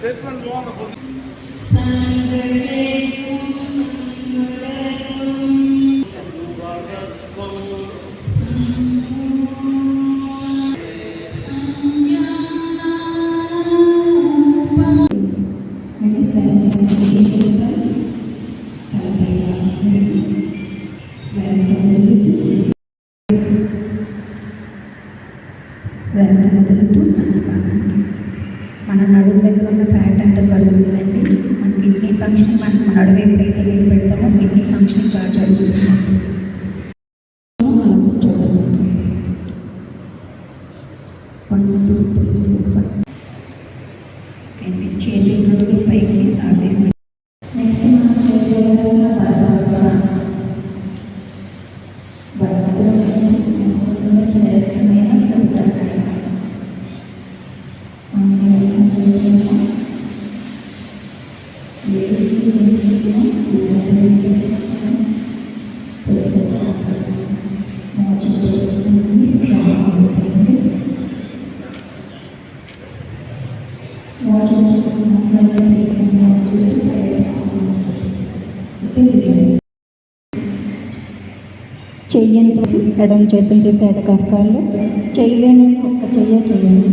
Statement જોવાનું మన నడుము ఎప్పుడైతే నీళ్ళు పెడతామో కిడ్నీ ఫంక్షన్ బాగా జరుగుతుంది అలా కూర్చోగలుగుతాం one two three four five and చేతి నుండి పైకి సాగేసి చెయ్యంతో ఎడం చేతులు తీసి ఎడకర్కాళ్ళు చెయ్యను ఒక చెయ్య చెయ్యండి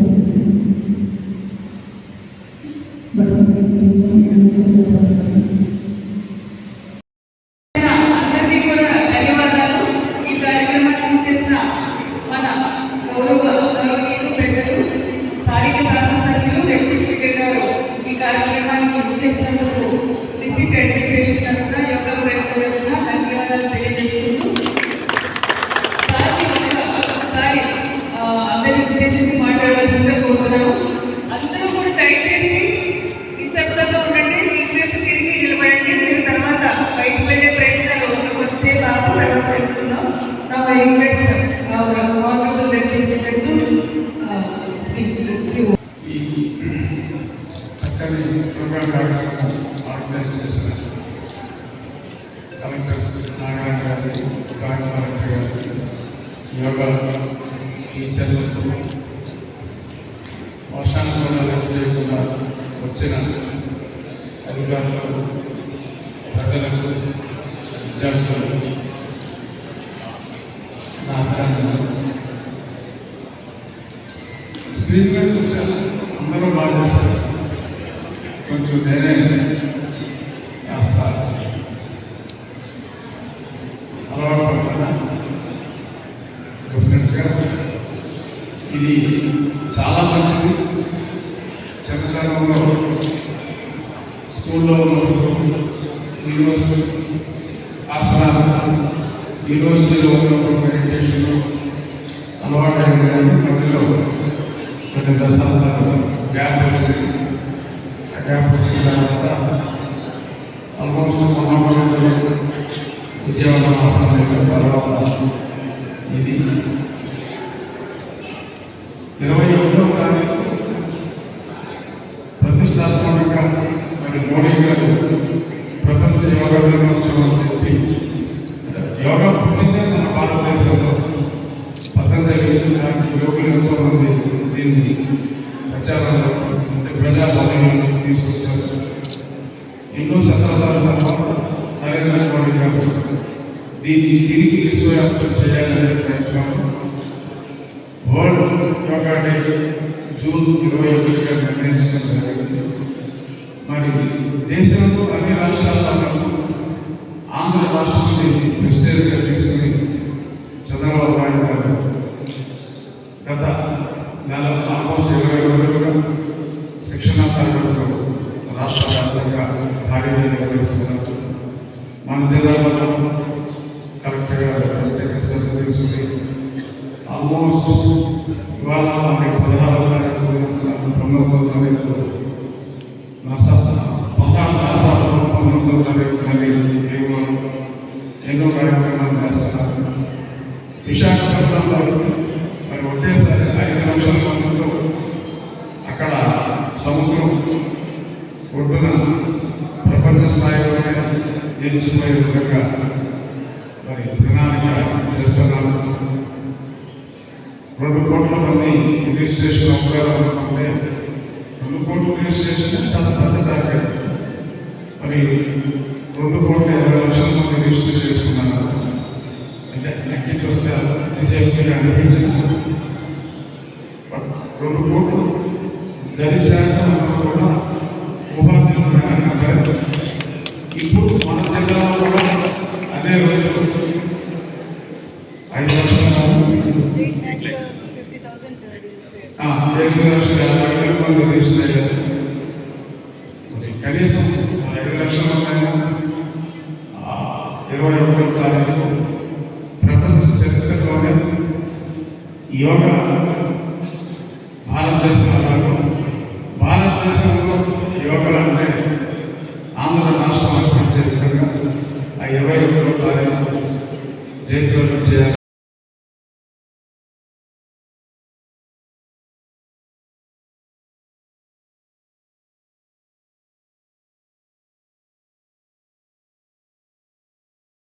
చేసినందుకు ఇచ్చేసినందుకు డిస్ట్రిక్ట్ అడ్మినిస్ట్రేషన్ తరఫున ఎవరో ప్రయత్నం తరఫున ధన్యవాదాలు తెలియజేసుకుంటూ సార్కి కూడా ఒకసారి ఉద్దేశించి మాట్లాడాల్సిందే కోరుతున్నాను. అందరూ కూడా దయచేసి నిశ్శబ్దంలో ఉండండి ఇటువైపు తిరిగి నిలబడండి. మీరు తర్వాత బయటకు వెళ్ళే ప్రయత్నాలు ఒక కొద్దిసేపు ఆపు తర్వాత చేసుకుందాం. నా రిక్వెస్ట్ గవర్నమెంట్ లెక్కించుకుంటూ స్పీక్ కానీ ప్రోగ్రామ్ యోగా కార్యక్రమం ఆర్గనైజ్ చేసిన కలెక్టర్ నారాయణ గారి జాయింట్ కలెక్టర్ గారికి యోగా టీచర్లకు వర్షాన్ని కూడా లెక్క చేయకుండా వచ్చిన అధికారులకు ప్రజలకు విద్యార్థులకు నా అభినందనలు స్క్రీన్ మీద చూశాను. అందరూ బాగా చేశారు. కొంచెం నేనే కాస్త అలవాటు పడుతున్నా డెఫినెట్గా ఇది చాలా మంచిది. చిన్నతనంలో స్కూల్లో ఉన్నప్పుడు ఈరోజు ఆసనాలు యూనివర్సిటీలో ఉన్నప్పుడు మెడిటేషన్ అలవాటు అయింది కానీ మధ్యలో కొన్ని దశాబ్దాలు గ్యాప్ వచ్చింది. గ్యాప్ వచ్చిన తర్వాత ఆల్మోస్ట్ విజయవాడ తర్వాత ఇది ఇరవై ఒకటో తారీఖు ప్రతిష్టాత్మకంగా మరి మోడీ గారు ప్రపంచ యోగా దినోత్సవం చెప్పి యోగా పుట్టిందే మన భారతదేశంలో పతంజలి లాంటి యోగులు ఎంతో దీన్ని ప్రచారంలోకి అంటే తీసుకొచ్చారు ఎన్నో శతాబ్దాల తర్వాత నరేంద్ర మోడీ గారు దీన్ని తిరిగి విశ్వవ్యాప్తం చేయాలనే ప్రయత్నం వరల్డ్ యోగా డే జూన్ ఇరవై ఒకటిగా నిర్ణయించడం జరిగింది. మరి దేశంలో అన్ని రాష్ట్రాల్లో ఆంధ్ర రాష్ట్రం దీన్ని ప్రెసిడెంట్గా తీసుకుని చంద్రబాబు నాయుడు గారు ఇవాళ మనకి పదహారవ తారీఖు పంతొమ్మిదవ తారీఖు నా నాసా పదహారు నా నాసాలు పంతొమ్మిదవ తారీఖు మళ్ళీ మేము ఎన్నో కార్యక్రమాలు చేస్తున్నారు విశాఖపట్నంలో మరి ఒకేసారి ఐదు లక్షల మందితో అక్కడ సముద్రం ఒడ్డున ప్రపంచ స్థాయిలోనే నిలిచిపోయే విధంగా మరి ప్రణాళిక రెండు కోట్ల మంది రిజిస్ట్రేషన్ అవుతారు అనుకుంటే రెండు కోట్ల రిజిస్ట్రేషన్ చాలా పెద్ద టార్గెట్ మరి రెండు కోట్ల ఇరవై లక్షల మంది రిజిస్టర్ చేసుకున్నారు అంటే అగ్గి చూస్తే అతిశక్తిగా అనిపించిన రెండు కోట్లు ధరించాక ఆ, లక్షల యాభై వేల మంది రిజిస్టర్ అయ్యారు మరి కనీసం ఐదు లక్షల మంది ఇరవై ఒకటో తారీఖు ప్రపంచ చరిత్రలోనే యోగా భారతదేశంలో భారతదేశంలో యోగా అంటే ఆంధ్ర రాష్ట్రం అర్పించే విధంగా ఆ ఇరవై ఒకటో తారీఖు జైపూర్లో చేయాలి.